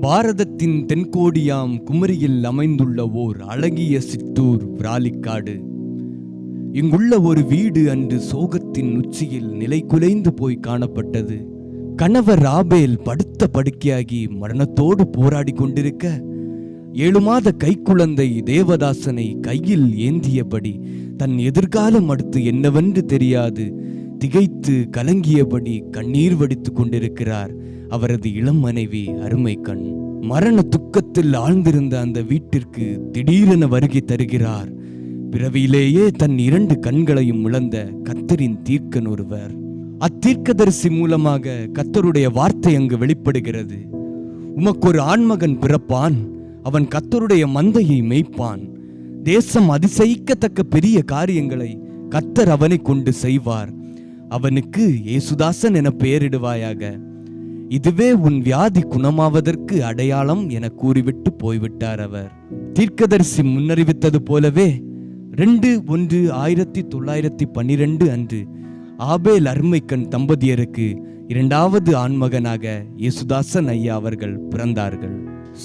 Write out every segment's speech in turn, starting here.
பாரதத்தின் தென்கோடியாம் குமரியில் அமைந்துள்ள ஓர் அழகிய சிற்றூர் விராலிக்காடு. இங்குள்ள ஒரு வீடு அன்று சோகத்தின் உச்சியில் நிலை குலைந்து போய் காணப்பட்டது. கணவர் ராபேல் படுத்த படுக்கையாகி மரணத்தோடு போராடி கொண்டிருக்க ஏழு மாத கைக்குழந்தை தேவதாசனை கையில் ஏந்தியபடி தன் எதிர்காலம் அடுத்து என்னவென்று தெரியாது திகைத்து கலங்கியபடி கண்ணீர் வடித்துக் கொண்டிருக்கிறார். அவரது இளம் மனைவி அருமை கண் மரண துக்கத்தில் ஆழ்ந்திருந்த அந்த வீட்டிற்கு திடீரென வருகை தருகிறார். பிறவியிலேயே தன் இரண்டு கண்களையும் இழந்த கத்தரின் தீர்க்கன் ஒருவர். அத்தீர்க்கதரிசி மூலமாக கத்தருடைய வார்த்தை அங்கு வெளிப்படுகிறது. உமக்கு ஒரு ஆண்மகன் பிறப்பான் அவன் கத்தருடைய மந்தையை மேய்ப்பான். தேசம் அதிசயிக்கத்தக்க பெரிய காரியங்களை கத்தர் அவனை கொண்டு செய்வார். அவனுக்கு ஏசுதாசன் என பெயரிடுவாயாக. இதுவே உன் வியாதி குணமாவதற்கு அடையாளம் என கூறிவிட்டு போய்விட்டார் அவர். தீர்க்கதரிசி முன்னறிவித்தது போலவே ரெண்டு ஒன்று ஆயிரத்தி தொள்ளாயிரத்தி பன்னிரண்டு அன்று ஆபேல் அருமைக்கண் தம்பதியருக்கு இரண்டாவது ஆண்மகனாக இயேசுதாசன் ஐயா அவர்கள் பிறந்தார்கள்.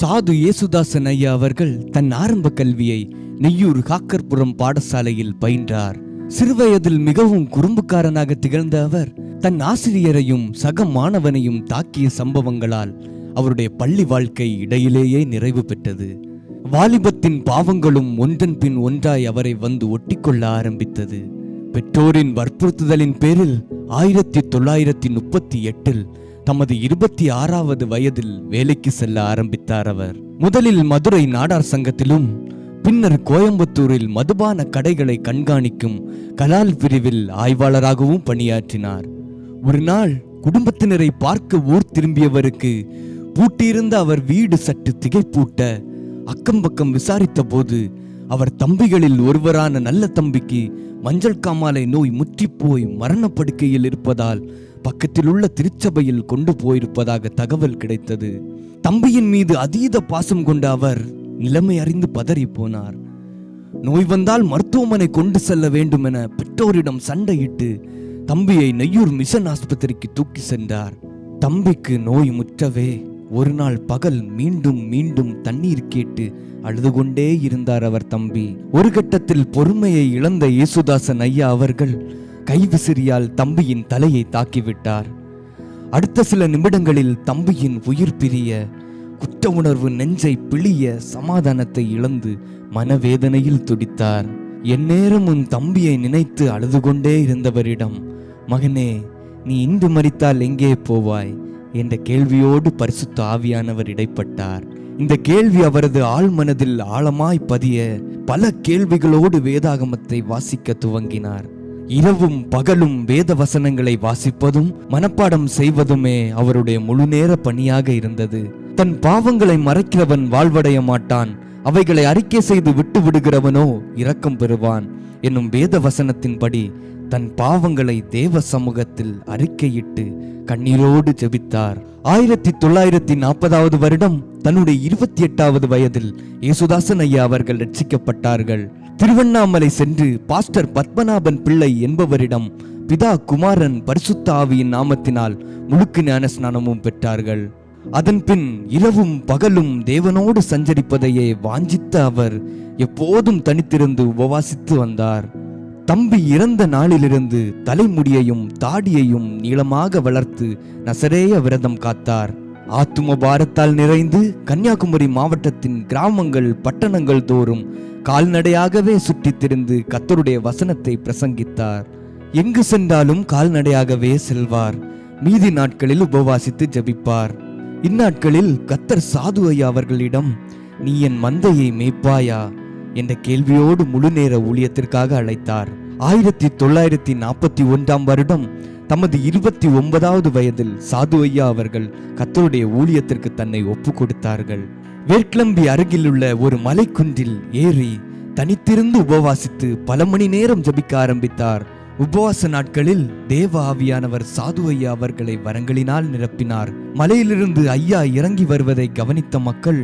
சாது இயேசுதாசன் ஐயா அவர்கள் தன் ஆரம்ப கல்வியை நெய்யூர் காக்கர்புரம் பாடசாலையில் பயின்றார். சிறுவயதில் மிகவும் குறும்புக்காரனாக திகழ்ந்த அவர் தன் ஆசிரியரையும் சக மாணவனையும் தாக்கிய சம்பவங்களால் அவருடைய பள்ளி வாழ்க்கை இடையிலேயே நிறைவு பெற்றது. வாலிபத்தின் பாவங்களும் ஒன்றன் பின் ஒன்றாய் அவரை வந்து ஒட்டிக்கொள்ள ஆரம்பித்தது. பெற்றோரின் வற்புறுத்துதலின் பேரில் ஆயிரத்தி தொள்ளாயிரத்தி முப்பத்தி எட்டில் தமது இருபத்தி ஆறாவது வயதில் வேலைக்கு செல்ல ஆரம்பித்தார் அவர். முதலில் மதுரை நாடார் சங்கத்திலும் பின்னர் கோயம்புத்தூரில் மதுபான கடைகளை கண்காணிக்கும் கலால் பிரிவில் ஆய்வாளராகவும் பணியாற்றினார். ஒரு நாள் குடும்பத்தினரை பார்க்க ஊர் திரும்பியவருக்கு பூட்டியிருந்த அவர் வீடு சற்று திகைப்பூட்ட அக்கம் பக்கம் விசாரித்த போது அவர் தம்பிகளில் ஒருவரான நல்ல தம்பிக்கு மஞ்சள் காமாலை நோய் முற்றிப்போய் மரணப்படுக்கையில் இருப்பதால் பக்கத்தில் உள்ள திருச்சபையில் கொண்டு போயிருப்பதாக தகவல் கிடைத்தது. தம்பியின் மீது அதீத பாசம் கொண்ட அவர் நிலைமை அறிந்து பதறி போனார் நோய் வந்தால் மருத்துவமனை கொண்டு செல்ல வேண்டும் என பெற்றோரிடம் சண்டையிட்டு தம்பியை நெய்யூர் மிஷன் ஆஸ்பத்திரிக்கு தூக்கி சென்றார். தம்பிக்கு நோய் முற்றவே ஒரு நாள் பகல் மீண்டும் மீண்டும் தண்ணீர் கேட்டு அழுது கொண்டே இருந்தார் அவர் தம்பி. ஒரு கட்டத்தில் பொறுமையை இழந்த இயேசுதாசன் ஐயா அவர்கள் கைவிசிறியால் தம்பியின் தலையை தாக்கிவிட்டார். அடுத்த சில நிமிடங்களில் தம்பியின் உயிர் பிரிய குற்ற உணர்வு நெஞ்சை பிழிய சமாதானத்தை இழந்து மனவேதனையில் துடித்தார். எந்நேரம் உன் தம்பியை நினைத்து அழுது கொண்டே இருந்தவரிடம் மகனே நீ இன்று மறித்தால் எங்கே போவாய்? என்ற கேள்வியோடு பரிசுத்த ஆவியானவர் இடைப்பட்டார். இந்த கேள்வி அவரது ஆழ்மனதில் ஆழமாய் பதிய பல கேள்விகளோடு வேதாகமத்தை வாசிக்க துவங்கினார். இரவும் பகலும் வேத வசனங்களை வாசிப்பதும் மனப்பாடம் செய்வதுமே அவருடைய முழுநேர பணியாக இருந்தது. தன் பாவங்களை மறைக்கிறவன் வாழ்வடைய மாட்டான். அவைகளை அறிக்கை செய்து விட்டு விடுகிறவனோ இரக்கம் பெறுவான். என்னும் வேத வசனத்தின்படி தன் பாவங்களை தேவ சமூகத்தில் அறிக்கையிட்டு கண்ணீரோடு ஜெபித்தார். ஆயிரத்தி தொள்ளாயிரத்தி நாற்பதாவது வருடம் தன்னுடைய இருபத்தி எட்டாவது வயதில் யேசுதாசன் ஐயா அவர்கள் ரட்சிக்கப்பட்டார்கள். திருவண்ணாமலை சென்று பாஸ்டர் பத்மநாபன் பிள்ளை என்பவரிடம் பிதா குமாரன் பரிசுத்த ஆவியின் நாமத்தினால் முழுக்கு ஞான ஸ்நானமும் பெற்றார்கள். அதன் பின் இரவும் பகலும் தேவனோடு சஞ்சரிப்பதையே வாஞ்சித்த அவர் எப்போதும் தனித்திருந்து உபவாசித்து வந்தார். தம்பி இறந்த நாளிலிருந்து தலைமுடியையும் தாடியையும் நீளமாக வளர்த்து நசரேய விரதம் காத்தார். ஆத்தும பாரத்தால் நிறைந்து கன்னியாகுமரி மாவட்டத்தின் கிராமங்கள் பட்டணங்கள் தோறும் கால்நடையாகவே சுற்றித் திரிந்து கத்தருடைய வசனத்தை பிரசங்கித்தார். எங்கு சென்றாலும் கால்நடையாகவே செல்வார். மீதி நாட்களில் உபவாசித்து ஜபிப்பார். இந்நாட்களில் கத்தர் சாது ஐயா அவர்களிடம் நீ என் மந்தையை மேய்ப்பாயா? என்ற கேள்வியோடு முழுநேர ஊழியத்திற்காக அழைத்தார். ஆயிரத்தி தொள்ளாயிரத்தி நாற்பத்தி ஒன்றாம் வருடம் தமது இருபத்தி ஒன்பதாவது வயதில் சாது ஐயா அவர்கள் கத்தருடைய ஊழியத்திற்கு தன்னை ஒப்பு கொடுத்தார்கள் வேட்கிளம்பி அருகிலுள்ள ஒரு மலைக்குன்றில் ஏறி தனித்திருந்து உபவாசித்து பல மணி நேரம் ஜபிக்க ஆரம்பித்தார். உபவாச நாட்களில் தேவ ஆவியானவர் சாது ஐயா அவர்களை வரங்களினால் நிரப்பினார். மலையிலிருந்து ஐயா இறங்கி வருவதை கவனித்த மக்கள்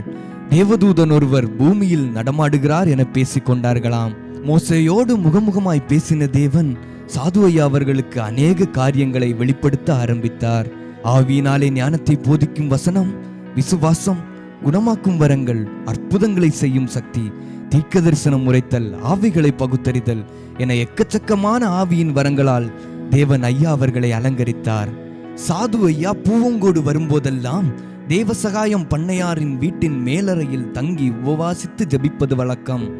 தேவதூதன் ஒருவர் பூமியில் நடமாடுகிறார் என பேசிக் கொண்டார்களாம் மோசையோடு முகமுகமாய் பேசின தேவன் சாது ஐயா அவர்களுக்கு அநேக காரியங்களை வெளிப்படுத்த ஆரம்பித்தார். ஆவியினாலே ஞானத்தை போதிக்கும் வசனம் விசுவாசம் குணமாக்கும் வரங்கள் அற்புதங்களை செய்யும் சக்தி தீர்க்க தரிசனம் உரைத்தல் ஆவிகளை பகுத்தறிதல் என எக்கச்சக்கமான ஆவியின் வரங்களால் தேவன் ஐயா அவர்களை அலங்கரித்தார். சாது ஐயா பூவங்கோடு வரும்போதெல்லாம் தேவசகாயம் பண்ணையாரின் வீட்டின் மேலறையில் தங்கி உபவாசித்து ஜபிப்பது வழக்கம்.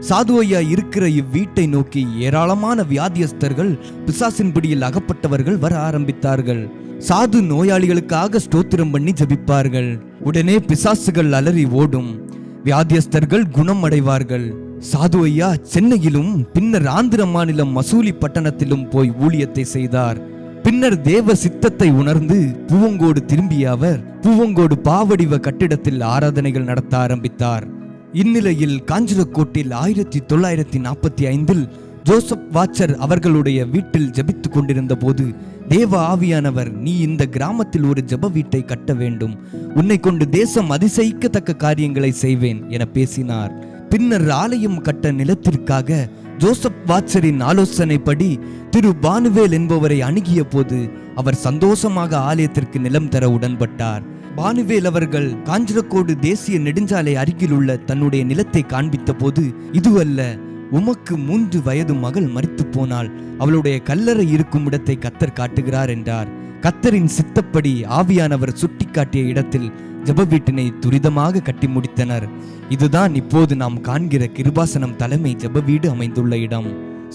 சாது ஐயா இருக்கிற இவ்வீட்டை நோக்கி ஏராளமான வியாதியஸ்தர்கள் பிசாசின் பிடியில் அகப்பட்டவர்கள் வர ஆரம்பித்தார்கள். சாது நோயாளிகளுக்காக ஸ்தோத்திரம் பண்ணி ஜபிப்பார்கள். உடனே பிசாசுகள் அலறி ஓடும். வியாதியஸ்தர்கள் குணம் அடைவார்கள் சாது ஐயா சென்னையிலும் பின்னர் ஆந்திர மாநிலம் மசூலி பட்டணத்திலும் போய் ஊழியத்தை செய்தார். பின்னர் தேவ சித்தத்தை உணர்ந்து பூவங்கோடு திரும்பிய அவர் பூவங்கோடு பாவடிவ கட்டிடத்தில் ஆராதனைகள் நடத்த ஆரம்பித்தார். இந்நிலையில் காஞ்சிரக்கோட்டில் ஆயிரத்தி தொள்ளாயிரத்தி நாற்பத்தி ஐந்தில் ஜோசப் வாச்சர் அவர்களுடைய வீட்டில் ஜெபித்துக் கொண்டிருந்த போது தேவ ஆவியானவர் நீ இந்த கிராமத்தில் ஒரு ஜெப வீட்டை கட்ட வேண்டும். உன்னை கொண்டு தேசம் அதிசயிக்கத்தக்க காரியங்களை செய்வேன் என பேசினார். பின்னர் ஆலயம் கட்ட நிலத்திற்காக ஜோசப் வாட்சரின் ஆலோசனைப்படி திரு பானுவேல் என்பவரை அணுகிய போது அவர் சந்தோஷமாக ஆலயத்திற்கு நிலம் தர உடன்பட்டார். பானுவேல் அவர்கள் காஞ்சிரக்கோடு தேசிய நெடுஞ்சாலை அருகில் உள்ள தன்னுடைய நிலத்தை காண்பித்த போது இதுவல்ல உமக்கு மூன்று வயது மகள் மறித்து போனால் அவளுடைய கல்லறை இருக்கும் இடத்தை கத்தர் காட்டுகிறார் என்றார். கத்தரின் சித்தப்படி ஆவியானவர் சுட்டிக்காட்டிய இடத்தில் ஜெப வீட்டினை துரிதமாக கட்டி முடித்தனர். இதுதான் இப்போது நாம் காண்கிற கிருபாசனம் தலைமை ஜெப வீடு அமைந்துள்ள இடம்.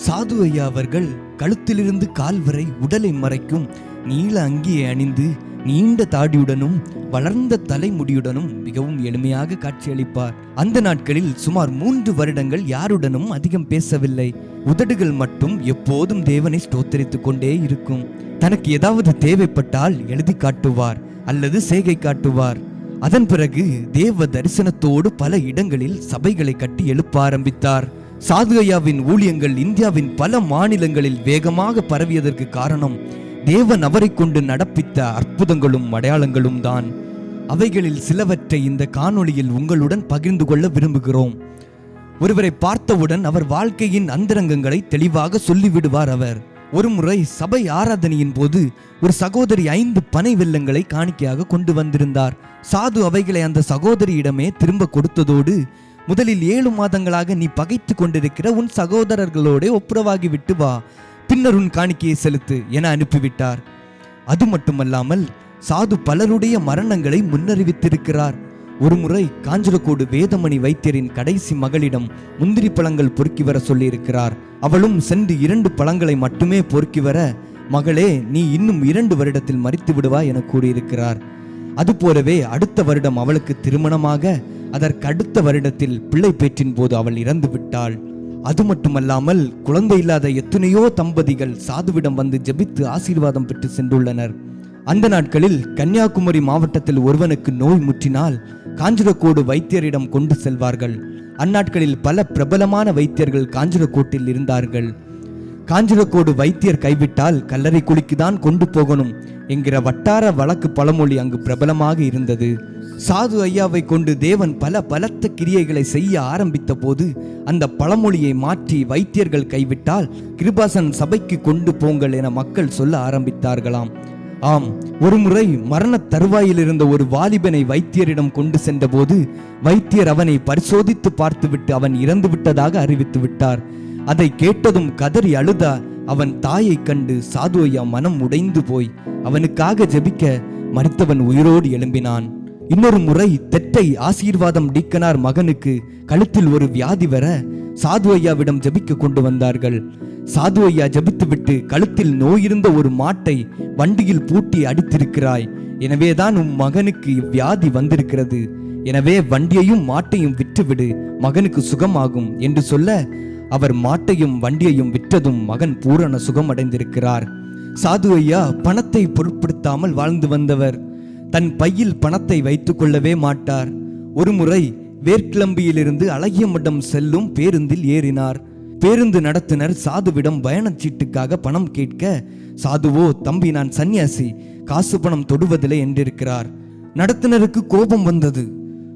சாது ஐயா அவர்கள் கழுத்திலிருந்து கால் வரை உடலை மறைக்கும் நீல அங்கியை அணிந்து நீண்ட தாடியுடனும் வளர்ந்த தலைமுடியுடனும் மிகவும் எளிமையாக காட்சியளிப்பார். அந்த நாட்களில் சுமார் மூன்று வருடங்கள் யாருடனும் அதிகம் பேசவில்லை. உதடுகள் மட்டும் எப்போதும் தேவனை ஸ்தோத்தரித்துக் கொண்டே இருக்கும். தனக்கு ஏதாவது தேவைப்பட்டால் எழுதி காட்டுவார் அல்லது சேகை காட்டுவார். அதன் பிறகு தேவ தரிசனத்தோடு பல இடங்களில் சபைகளை கட்டி எழுப்ப ஆரம்பித்தார். சாதுகையாவின் ஊழியங்கள் இந்தியாவின் பல மாநிலங்களில் வேகமாக பரவியதற்கு காரணம் தேவன் அவரை கொண்டு நடப்பித்த அற்புதங்களும் அடையாளங்களும் தான். அவைகளில் சிலவற்றை இந்த காணொளியில் உங்களுடன் பகிர்ந்து கொள்ள விரும்புகிறோம். ஒருவரை பார்த்தவுடன் அவர் வாழ்க்கையின் அந்தரங்கங்களை தெளிவாக சொல்லிவிடுவார் அவர். ஒருமுறை சபை ஆராதனையின் போது ஒரு சகோதரி ஐந்து பனை வெள்ளங்களை காணிக்கையாக கொண்டு வந்திருந்தார். சாது அவைகளை அந்த சகோதரியிடமே திரும்ப கொடுத்ததோடு முதலில் ஏழு மாதங்களாக நீ பகைத்து கொண்டிருக்கிற உன் சகோதரர்களோட ஒப்புரவாகி விட்டு வா. பின்னர் உன் காணிக்கையை செலுத்து என அனுப்பிவிட்டார். அது மட்டுமல்லாமல் சாது பலருடைய மரணங்களை முன்னறிவித்திருக்கிறார். ஒருமுறை காஞ்சலக்கோடு வேதமணி வைத்தியரின் கடைசி மகளிடம் முந்திரி பழங்கள் பொறுக்கி வர சொல்லியிருக்கிறார். அவளும் சென்று இரண்டு பழங்களை மட்டுமே பொறுக்கி வர மகளே நீ இன்னும் இரண்டு வருடத்தில் மறித்து விடுவா என கூறியிருக்கிறார். அதுபோலவே அடுத்த வருடம் அவளுக்கு திருமணமாக அதற்கு அடுத்த வருடத்தில் பிள்ளை பேற்றின் போது அவள் இறந்து விட்டாள் அது மட்டுமல்லாமல் குழந்தை இல்லாத எத்தனையோ தம்பதிகள் சாதுவிடம் வந்து ஜெபித்து ஆசீர்வாதம் பெற்று சென்றுள்ளனர். அந்த நாட்களில் கன்னியாகுமரி மாவட்டத்தில் ஒருவனுக்கு நோய் முற்றினால் காஞ்சிரக்கோடு வைத்தியரிடம் கொண்டு செல்வார்கள். அந்நாட்களில் பல பிரபலமான வைத்தியர்கள் காஞ்சிரக்கோட்டில் இருந்தார்கள். காஞ்சிரக்கோடு வைத்தியர் கைவிட்டால் கல்லறை குழிக்குதான் கொண்டு போகணும் என்கிற வட்டார வழக்கு பழமொழி அங்கு பிரபலமாக இருந்தது. சாது ஐயாவை கொண்டு தேவன் பல பலத்த கிரியைகளை செய்ய ஆரம்பித்த போது அந்த பழமொழியை மாற்றி வைத்தியர்கள் கைவிட்டால் கிருபாசன் சபைக்கு கொண்டு போங்கள் என மக்கள் சொல்ல ஆரம்பித்தார்களாம். ஆம் ஒருமுறை மரண தருவாயில் இருந்த ஒரு வாலிபனை வைத்தியரிடம் கொண்டு சென்றபோது வைத்தியர் அவனை பரிசோதித்து பார்த்துவிட்டு அவன் இறந்து விட்டதாக அறிவித்து விட்டார். அதை கேட்டதும் கதறி அழுத அவன் தாயை கண்டு சாது ஐயா மனம் உடைந்து போய் அவனுக்காக ஜெபிக்க மறித்தவன் உயிரோடு எழும்பினான். இன்னொரு முறை தெற்றை ஆசீர்வாதம் டீக்கனார் மகனுக்கு கழுத்தில் ஒரு வியாதி வர சாது ஐயாவிடம் ஜபிக்க கொண்டு வந்தார்கள். சாது ஐயா ஜபித்துவிட்டு கழுத்தில் நோயிருந்த ஒரு மாட்டை வண்டியில் பூட்டி அடித்திருக்கிறாய். எனவேதான் உன் மகனுக்கு இவ்வியாதி வந்திருக்கிறது. எனவே வண்டியையும் மாட்டையும் விற்றுவிடு மகனுக்கு சுகமாகும் என்று சொல்ல அவர் மாட்டையும் வண்டியையும் விற்றதும் மகன் பூரண சுகம் அடைந்திருக்கிறார் சாது ஐயா பணத்தை பொருட்படுத்தாமல் வாழ்ந்து வந்தவர். தன் பையில் பணத்தை வைத்துக் கொள்ளவே மாட்டார். ஒருமுறை வேர்க்கிளம்பியிலிருந்து அழகிய மடம் செல்லும் பேருந்தில் ஏறினார். பேருந்து நடத்துனர் சாதுவிடம் பயணச்சீட்டுக்காக பணம் கேட்க சாதுவோ தம்பி நான் சன்னியாசி காசு பணம் தொடுவதில்லை என்றிருக்கிறார். நடத்துனருக்கு கோபம் வந்தது.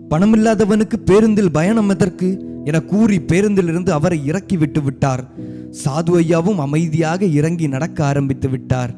பணமில்லாதவனுக்கு பேருந்தில் பயணம் எதற்கு? என கூறி பேருந்திலிருந்து அவரை இறக்கி விட்டு விட்டார். சாது ஐயாவும் அமைதியாக இறங்கி நடக்க ஆரம்பித்து விட்டார்.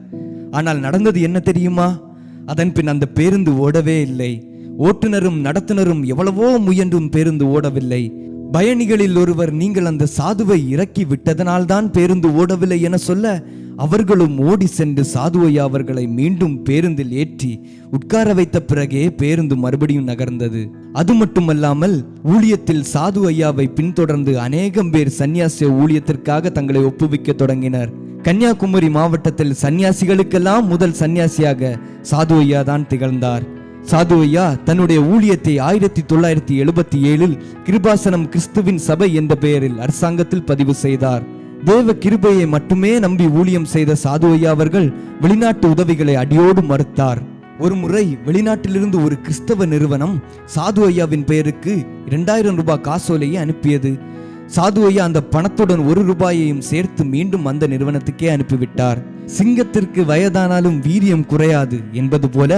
ஆனால் நடந்தது என்ன தெரியுமா? அதன் பின் அந்த பேருந்து ஓடவே இல்லை. ஓட்டுநரும் நடத்துனரும் எவ்வளவோ முயன்றும் பேருந்து ஓடவில்லை. பயணிகளில் ஒருவர் நீங்கள் அந்த சாதுவை இறக்கி விட்டதனால்தான் பேருந்து ஓடவில்லை என சொல்ல அவர்களும் ஓடி சென்று சாது அவர்களை மீண்டும் பேருந்தில் ஏற்றி உட்கார வைத்த பிறகே பேருந்து மறுபடியும் நகர்ந்தது. அது மட்டுமல்லாமல் ஊழியத்தில் சாது ஐயாவை பின்தொடர்ந்து அநேகம் பேர் சன்னியாசிய ஊழியத்திற்காக தங்களை ஒப்புவிக்க தொடங்கினர். கன்னியாகுமரி மாவட்டத்தில் சன்னியாசிகளுக்கெல்லாம் முதல் சன்னியாசியாக சாது ஐயா தான் திகழ்ந்தார். சாது ஐயா தன்னுடைய ஊழியத்தை ஆயிரத்தி தொள்ளாயிரத்தி எழுபத்தி ஏழில் கிருபாசனம் கிறிஸ்துவின் சபை என்ற பெயரில் அரசாங்கத்தில் பதிவு செய்தார். தேவ கிருபையை மட்டுமே நம்பி ஊழியம் செய்த சாது ஐயா அவர்கள் வெளிநாட்டு உதவிகளை அடியோடு மறுத்தார். ஒரு முறை வெளிநாட்டிலிருந்து ஒரு கிறிஸ்தவ நிறுவனம் சாது ஐயாவின் பெயருக்கு இரண்டாயிரம் ரூபாய் காசோலையை அனுப்பியது. சாது ஐயா அந்த பணத்துடன் ஒரு ரூபாயையும் சேர்த்து மீண்டும் அந்த நிறுவனத்துக்கே அனுப்பிவிட்டார். சிங்கத்திற்கு வயதானாலும் வீரியம் குறையாது என்பது போல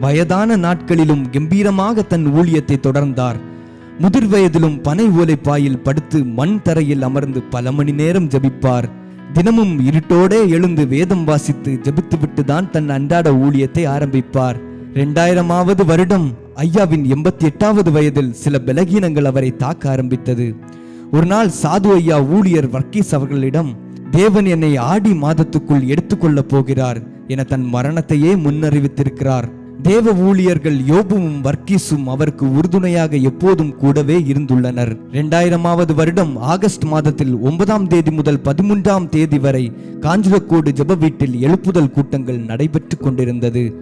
வயதான நாட்களிலும் கம்பீரமாக தன் ஊழியத்தை தொடர்ந்தார். முதிர் வயதிலும் பனை ஓலைப்பாயில் படுத்து மண் தரையில் அமர்ந்து பல மணி நேரம் ஜபிப்பார். தினமும் இருட்டோடே எழுந்து வேதம் வாசித்து ஜபித்துவிட்டு தான் தன் அன்றாட ஊழியத்தை ஆரம்பிப்பார். இரண்டாயிரமாவது வருடம் ஐயாவின் எண்பத்தி எட்டாவது வயதில் சில பலகீனங்கள் அவரை தாக்க ஆரம்பித்தது. ஒரு நாள் சாது ஐயா ஊழியர் வர்க்கீஸ் அவர்களிடம் தேவன் என்னை ஆடி மாதத்துக்குள் எடுத்துக்கொள்ளப் போகிறார் என தன் மரணத்தையே முன்னறிவித்திருக்கிறார். தேவ ஊழியர்கள் யோபுவும் வர்க்கீஸும் அவருக்கு உறுதுணையாக எப்போதும் கூடவே இருந்துள்ளனர். இரண்டாயிரமாவது வருடம் ஆகஸ்ட் மாதத்தில் ஒன்பதாம் தேதி முதல் பதிமூன்றாம் தேதி வரை காஞ்சிரக்கோடு ஜெப வீட்டில் எழுப்புதல் கூட்டங்கள் நடைபெற்று கொண்டிருந்தது.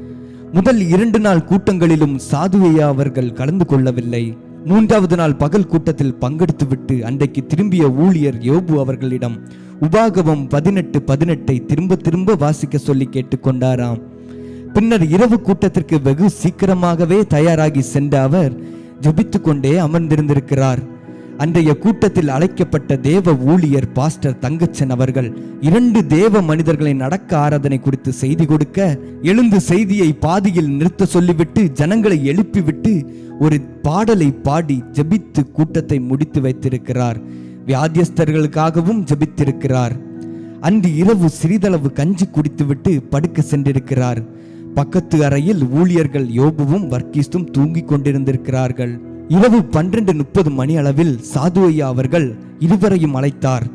முதல் இரண்டு நாள் கூட்டங்களிலும் சாதுவையா அவர்கள் கலந்து கொள்ளவில்லை. மூன்றாவது நாள் பகல் கூட்டத்தில் பங்கெடுத்துவிட்டு அன்றைக்கு திரும்பிய ஊழியர் யோபு அவர்களிடம் உபாகவம் பதினெட்டு பதினெட்டை திரும்ப திரும்ப வாசிக்க சொல்லி கேட்டுக்கொண்டாராம். பின்னர் இரவு கூட்டத்திற்கு வெகு சீக்கிரமாகவே தயாராகி சென்ற அவர் ஜபித்து கொண்டே அமர்ந்திருந்திருக்கிறார். அன்றைய கூட்டத்தில் அழைக்கப்பட்ட தேவ ஊழியர் பாஸ்டர் தங்கச்சன் அவர்கள் இரண்டு தேவ மனிதர்களை நடக்க ஆராதனை குறித்து செய்தி கொடுக்க எழுந்து செய்தியை பாதியில் நிறுத்த சொல்லிவிட்டு ஜனங்களை எழுப்பிவிட்டு ஒரு பாடலை பாடி ஜெபித்து கூட்டத்தை முடித்து வைத்திருக்கிறார். வியாதியஸ்தர்களுக்காகவும் ஜெபித்திருக்கிறார். அன்று இரவு சிறிதளவு கஞ்சி குடித்துவிட்டு படுக்க சென்றிருக்கிறார். பக்கத்து அறையில் ஊழியர்கள் யோபுவும் வர்க்கீஸும் தூங்கிக் கொண்டிருந்திருக்கிறார்கள். இரவு பன்னிரண்டு முப்பது மணி அளவில் சாது ஐயா அவர்கள் இருவரையும் அழைத்தார்.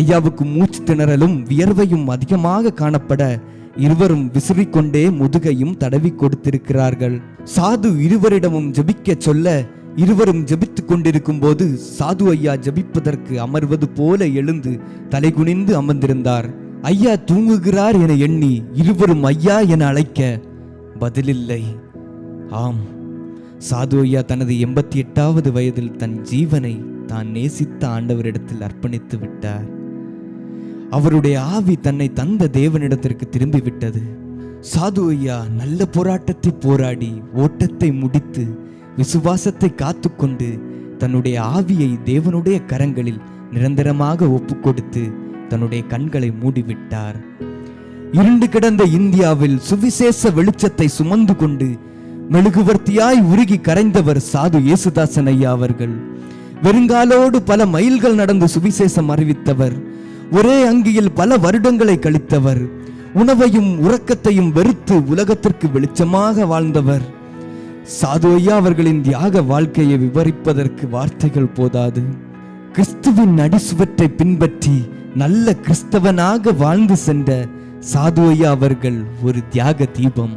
ஐயாவுக்கு மூச்சு திணறலும் வியர்வையும் அதிகமாக காணப்பட இருவரும் விசிறிக்கொண்டே முதுகையும் தடவி கொடுத்திருக்கிறார்கள். சாது இருவரிடமும் ஜபிக்க சொல்ல இருவரும் ஜெபித்துக் கொண்டிருக்கும் போது சாது ஐயா ஜபிப்பதற்கு அமர்வது போல எழுந்து தலைகுனிந்து அமர்ந்திருந்தார். ஐயா தூங்குகிறார் என எண்ணி இருவரும் ஐயா என அழைக்க பதிலில்லை. ஆம் சாது ஐயா தனது எண்பத்தி எட்டாவது வயதில் தன் ஜீவனை தான் நேசித்த ஆண்டவரிடத்தில் அர்ப்பணித்து விட்டார். அவருடைய ஆவி தன்னை தந்த தேவனிடத்திற்கு திரும்பிவிட்டது. சாது ஐயா நல்ல போராட்டத்தை போராடி ஓட்டத்தை முடித்து விசுவாசத்தை காத்துக்கொண்டு தன்னுடைய ஆவியை தேவனுடைய கரங்களில் நிரந்தரமாக ஒப்புக்கொடுத்து தன்னுடைய கண்களை மூடிவிட்டார். இருண்டு கிடந்த இந்தியாவில் சுவிசேஷ வெளிச்சத்தை சுமந்து கொண்டு மெழுகுவர்த்தியாய் உருகி கரைந்தவர் சாது இயேசுதாசன் ஐயா அவர்கள். வெறுங்காலோடு பல மைல்கள் நடந்து சுவிசேஷம் அறிவித்தவர். ஒரே அங்கியில் பல வருடங்களை கழித்தவர். உணவையும் உறக்கத்தையும் வெறுத்து உலகத்திற்கு வெளிச்சமாக வாழ்ந்தவர். சாது ஐயா அவர்களின் தியாக வாழ்க்கையை விவரிப்பதற்கு வார்த்தைகள் போதாது. கிறிஸ்துவின் அடிசுவற்றை பின்பற்றி நல்ல கிறிஸ்தவனாக வாழ்ந்து சென்ற சாது ஐயா அவர்கள் ஒரு தியாக தீபம்.